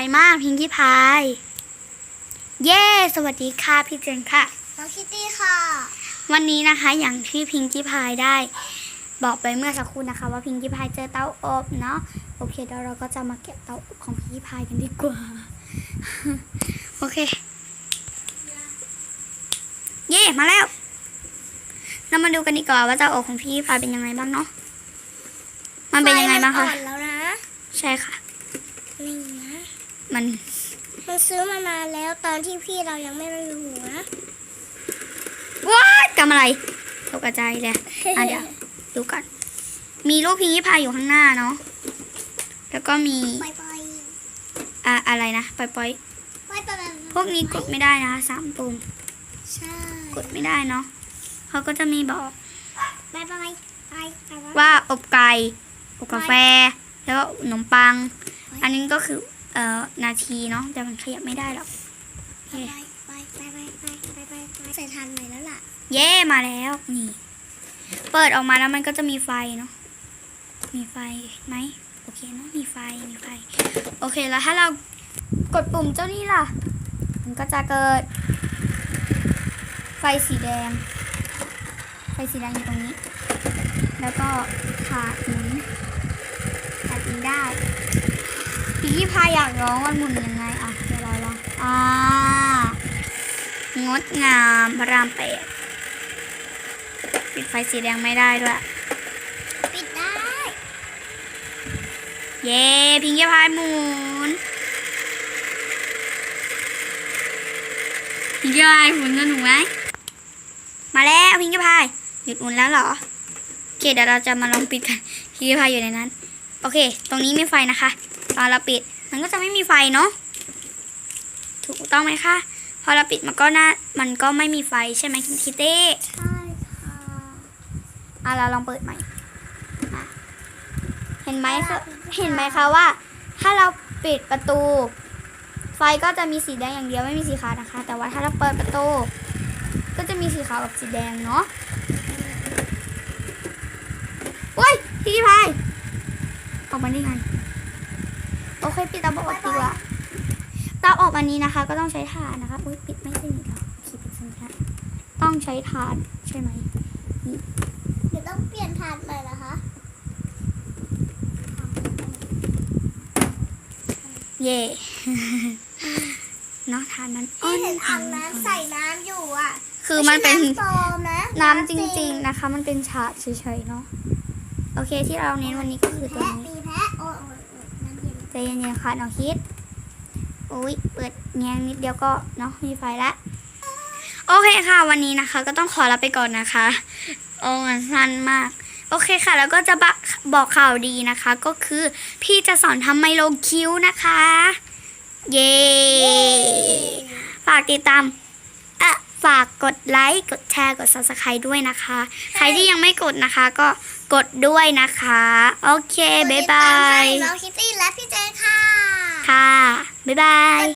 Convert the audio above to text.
อบใจมากพิงกี้พาย เย้ สวัสดีค่ะพี่เจนค่ะ น้องคิตตี้ค่ะ วันนี้นะคะอย่างที่พิงกี้พายได้ บอกไปเมื่อสักครู่นะคะ ว่าพิงกี้พายเจอเต้าอบเนาะโอเคเดี๋ยวเราก็จะมาเก็บเต้าอบของพิงกี้พายกันดีกว่า โอเค เย่มาแล้วเรามาดูกันดีกว่าว่าเต้าอบของพิงกี้พายเป็นยังไงบ้างเนาะมันเป็นยังไงบ้างไฟคะมันอ่อนแล้วนะ ใช่ค่ะ นี่นะ มัน มันซื้อมานานแล้วตอนที่พี่เรายังไม่รู้หัวว้ายทำอะไรตกใจเลยอะเดี๋ยวดูก่อนมีรูปพิงกี้พายอยู่ข้างหน้าเนาะแล้วก็มีไปไปอะอะไรนะปล่อยปล่อยไปไปไปพวกนี้กดไม่ได้นะคะสามปุ่มใช่กดไม่ได้เนาะเขาก็จะมีบอกไปไปไปไปไปว่าอบไก่อบกาแฟ แล้วก็ขนมปัง อันนี้ก็คือ เอ่อนาทีเนาะแต่มันขยับไม่ได้หรอกโอเคไปไปไปไปไปไปไปใส่ทานใหม่แล้วล่ะ เย่มาแล้วนี่ เปิดออกมาแล้วมันก็จะมีไฟเนาะมีไฟไหมโอเคเนาะมีไฟมีไฟ โอเคแล้วถ้าเรากดปุ่มเจ้านี่ล่ะ มันก็จะเกิด ไฟสีแดง ไฟสีแดงอยู่ตรงนี้ แล้วก็ขาดหมุนขาดหมุนได้ พี่พายอยากร้องว่าหมุนยังไงอะเดี๋ยวเราลองอ่างดงามพระรามแปดปิดไฟสีแดงไม่ได้ด้วย ปิดได้ เย้พิงกี้พายหมุนพิงกี้พายหมุนสนุกไหมมาแล้วพิงกี้พายหยุดหมุนแล้วเหรอโอเคเดี๋ยวเราจะมาลองปิดกันพิงกี้พายอยู่ในนั้น โอเค ตรงนี้ไมีไฟนะคะ ตอนเราปิดมันก็จะไม่มีไฟเนาะถูกต้องไหมคะ พอเราปิดมันก็น่ามันก็ไม่มีไฟใช่ไหมคุณคิตเต้ใช่ค่ะอะเราลองเปิดใหม่อะเห็นไหมคะเห็นไหมคะว่า ถ้าเราปิดประตู ไฟก็จะมีสีแดงอย่างเดียวไม่มีสีขาวนะคะ แต่ว่าถ้าเราเปิดประตู ก็จะมีสีขาวกับสีแดงเนาะโอ้ยพี่พายออกมาได้ไงโอ เคปิดเตาอบดีกว่าเตาอบอันนี้นะคะ ก็ต้องใช้ถ่านนะคะอุ้ยปิดไม่สนิทหรอโอเคปิดสนิทแล้วต้องใช้ถ่านใช่ไหมเดี๋ยวต้องเปลี่ยนทานใหม่เหรอคะเย่เนาะทานนั้นพี่เห็นอ่างน้ำใส่น้ำอยู่อะ คือมันเป็นไใช่ำปลอมนะน้ำจริง ๆนะคะ มันเป็นฉาดเฉยๆเนาะโอเคที่เราเน้นวันนี้ก็คือตัวแพะนี้ ใจเย็นๆค่ะน้องคิดอุ้ยเปิดแงงนิดเดียวก็เนาะมีไฟละโอเคค่ะ วันนี้นะคะ ก็ต้องขอลาไปก่อนนะคะ โอ้มันสั้นมาก โอเคค่ะ แล้วก็จะบบอกข่าวดีนะคะ ก็คือพี่จะสอนทำไมโลคิ้วนะคะ เย้ฝากติดตาม ฝากกดไลค์กดแชร์กด subscribe ด้วยนะคะ ใครที่ยังไม่กดนะคะก็กดด้วยนะคะ โอเค บ๊ายบายน้องคิตตี้และพี่เจนค่ะ ค่ะ บ๊ายบาย